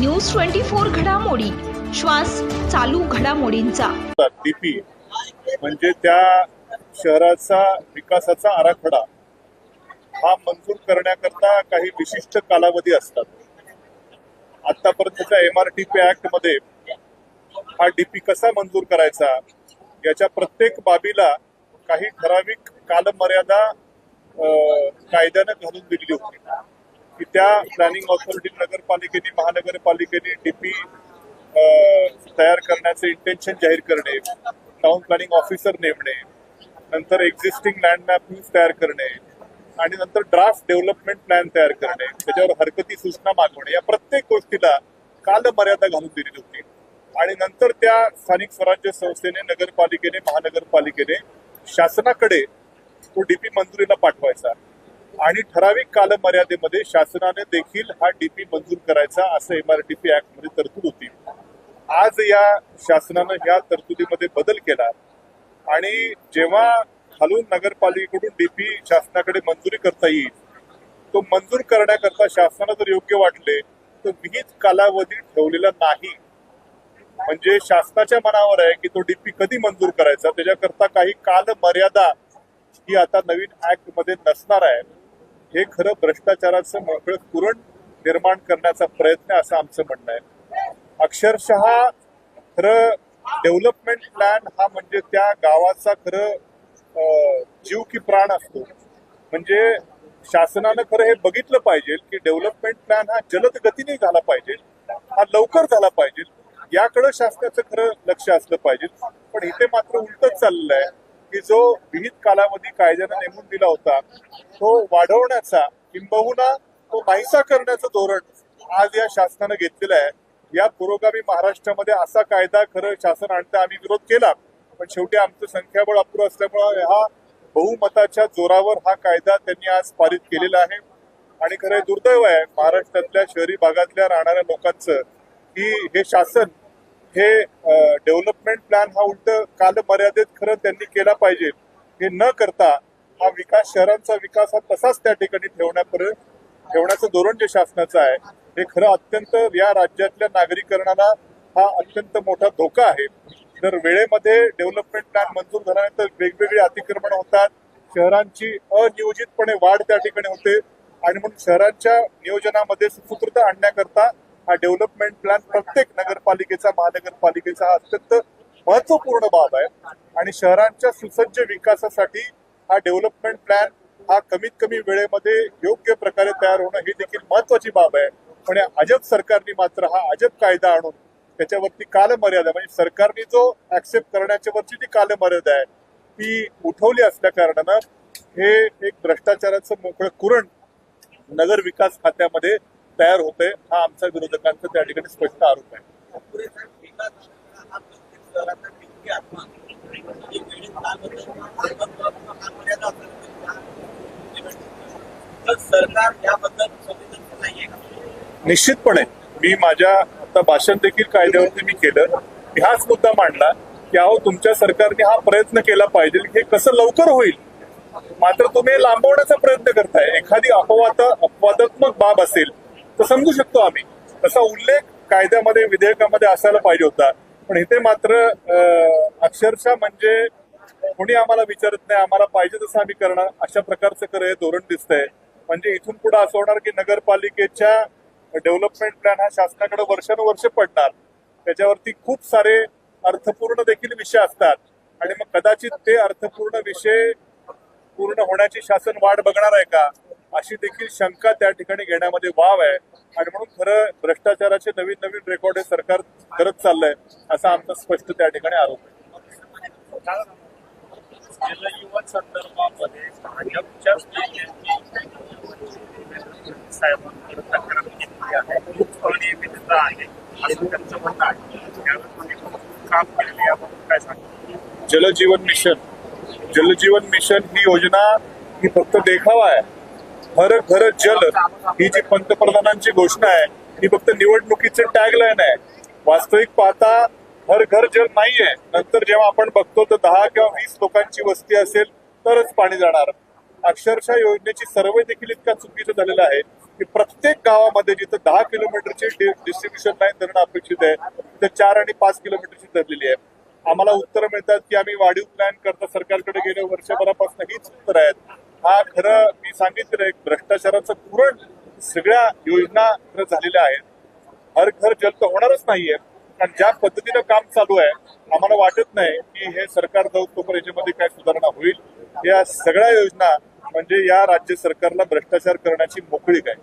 News twenty four घडामोडी. श्वास चालू घडामोडींचा. डीपी म्हणजे त्या शहराचा विकासाचा आराखडा. हा मंजूर करण्याकरता काही विशिष्ट कालावधी असतात. आतापर्यंतच्या एम आर टी पी ऍक्टमध्ये हा डीपी कसा मंजूर करायचा याच्या प्रत्येक बाबीला काही ठराविक कालमर्यादा अं, कायद्यानं घालून दिलेली होती. की त्या प्लॅनिंग ऑथॉरिटी नगरपालिकेने महानगरपालिकेने डीपी तयार करण्याचे इंटेन्शन जाहीर करणे टाउन प्लॅनिंग ऑफिसर नेमणे नंतर एक्झिस्टिंग लँड मॅप तयार करणे आणि नंतर ड्राफ्ट डेव्हलपमेंट प्लॅन तयार करणे त्याच्यावर हरकती सूचना मागवणे या प्रत्येक गोष्टीला कालमर्यादा घालून दिलेली होती. आणि नंतर त्या स्थानिक स्वराज्य संस्थेने नगरपालिकेने महानगरपालिकेने शासनाकडे तो डीपी मंजुरीला पाठवायचा. आणि ठराविक कालमर्यादेमध्ये शासनाने देखील हा डीपी मंजूर करायचा असं एमआरटीपी ऍक्टमध्ये तरतूद होती. आज या शासनानं या तरतुदीमध्ये बदल केला आणि जेव्हा खालून नगरपालिकेकडून डीपी शासनाकडे मंजुरी करता येईल तो मंजूर करण्याकरता शासनाला जर योग्य वाटले तर विहित कालावधी ठेवलेला नाही. म्हणजे शासनाच्या मनावर आहे की तो डीपी कधी मंजूर करायचा त्याच्याकरता काही काल मर्यादा ही आता नवीन ऍक्टमध्ये नसणार आहे. हे खरं भ्रष्टाचाराचं मोकळं कुरण निर्माण करण्याचा प्रयत्न असं आमचं म्हणणं आहे. अक्षरशः खरं डेव्हलपमेंट प्लॅन हा म्हणजे त्या गावाचा खरं अं, जीव की प्राण असतो. म्हणजे शासनानं खरं हे बघितलं पाहिजे की डेव्हलपमेंट प्लॅन हा जलद गतीने झाला पाहिजे हा लवकर झाला पाहिजे. याकडे शासनाचं खरं लक्ष असलं पाहिजे. पण इथे मात्र उलटच चाललेलं आहे. की जो विहित कालावधी कायद्यानं नेमून दिला होता तो वाढवण्याचा किंबहुना तो नाहीसा करण्याचं धोरण आज या शासनानं घेतलेलं आहे. या पुरोगामी महाराष्ट्रामध्ये असा कायदा खरं शासन आणतं आम्ही विरोध केला. पण शेवटी आमचं संख्याबळ अपुरं असल्यामुळं हा बहुमताच्या जोरावर हा कायदा त्यांनी आज पारित केलेला आहे. आणि खरं दुर्दैव आहे महाराष्ट्रातल्या शहरी भागातल्या राहणाऱ्या लोकांचं की हे शासन हे डेव्हलपमेंट प्लॅन हा उलट कालमर्यादेत खरं त्यांनी केला पाहिजे. हे न करता हा विकास शहरांचा विकास हा तसाच त्या ठिकाणी ठेवण्यापर्यंत ठेवण्याचं धोरण जे शासनाचं आहे हे खरं अत्यंत या राज्यातल्या नागरीकरणाला हा अत्यंत मोठा धोका आहे. जर वेळेमध्ये डेव्हलपमेंट प्लॅन मंजूर झाल्यानंतर वेगवेगळे अतिक्रमण होतात शहरांची अनियोजितपणे वाढ त्या ठिकाणी होते आणि म्हणून शहरांच्या नियोजनामध्ये सुसूत्रता आणण्याकरता हा डेव्हलपमेंट प्लॅन प्रत्येक नगरपालिकेचा महानगरपालिकेचा हा अत्यंत महत्त्वपूर्ण बाब आहे. आणि शहरांच्या सुसज्ज विकासासाठी हा डेव्हलपमेंट प्लॅन हा कमीत कमी वेळेमध्ये योग्य प्रकारे तयार होणं ही देखील महत्वाची बाब आहे. पण या अजब सरकारने मात्र हा अजब कायदा आणून त्याच्यावरती कालमर्यादा म्हणजे सरकारने जो ऍक्सेप्ट करण्याच्या वरची जी कालमर्यादा आहे ती उठवली असल्या कारणानं हे एक भ्रष्टाचाराचं मोकळं कुरण नगर विकास खात्यामध्ये तयार होते हा आमचा विरोधकांचा त्या ठिकाणी स्पष्ट आरोप आहे. निश्चितपणे मी माझ्या आता भाषण देखील कायद्यावरती मी केलं. मी हाच मुद्दा मांडला की अहो तुमच्या सरकारने हा प्रयत्न केला पाहिजे हे कसं लवकर होईल. मात्र तुम्ही लांबवण्याचा प्रयत्न करताय. एखादी अपवाद अपवादात्मक बाब असेल तर समजू शकतो आम्ही. तसा उल्लेख कायद्यामध्ये विधेयकामध्ये असायला पाहिजे होता. पण इथे मात्र अं, अक्षरशः म्हणजे कोणी आम्हाला विचारत नाही आम्हाला पाहिजे तसं आम्ही करणार. अशा प्रकारचं खरं हे धोरण दिसतंय. म्हणजे इथून पुढे असं होणार की नगरपालिकेच्या डेव्हलपमेंट प्लॅन हा शासनाकडे वर्षानुवर्ष पडणार. त्याच्यावरती खूप सारे अर्थपूर्ण देखील विषय असतात. आणि मग कदाचित ते अर्थपूर्ण विषय पूर्ण होण्याची शासन वाट बघणार आहे का? अशी देखील शंका त्या ठिकाणी घेण्यामध्ये वाव आहे. आणि म्हणून खरं भ्रष्टाचाराचे नवीन नवीन रेकॉर्ड हे सरकार करत चाललंय असा आमचा स्पष्ट त्या ठिकाणी आरोप आहे. जलजीवन संदर्भामध्ये साहेबांकडे तक्रार केली आहे अनियमितता आहे असं त्यांचं म्हणणं आहे त्यावर काम केलेलं काय जलजीवन मिशन जलजीवन मिशन ही योजना ही फक्त देखावा आहे. हर घर जल ही जी पंतप्रधानांची घोषणा आहे ही फक्त निवडणुकीचे टॅगलाईन आहे. वास्तविक पाहता हर घर जल नाहीये. नंतर जेव्हा आपण बघतो तर दहा किंवा वीस लोकांची वस्ती असेल तरच पाणी जाणार. अक्षरशः योजनेची सर्वे देखील इतका चुकीचं झालेला आहे की प्रत्येक गावामध्ये जिथं दहा किलोमीटरची डिस्ट्रीब्युशन लाईन धरणं अपेक्षित आहे तिथे चार आणि पाच किलोमीटरची धरलेली आहे. आम्हाला उत्तर मिळतात की आम्ही वाढीव प्लॅन करता सरकारकडे गेल्या वर्षभरापासून हीच उत्तर आहेत. हा खरं मी सांगितलं एक भ्रष्टाचाराचं पुरण सगळ्या योजना खरं झालेल्या आहेत. हर घर जल तर होणारच नाहीये. कारण ज्या पद्धतीनं काम चालू आहे आम्हाला वाटत नाही की हे सरकार जाऊ तोपर्यंत याच्यामध्ये काय सुधारणा होईल. या सगळ्या योजना म्हणजे या राज्य सरकारला भ्रष्टाचार करण्याची मोकळीक आहे.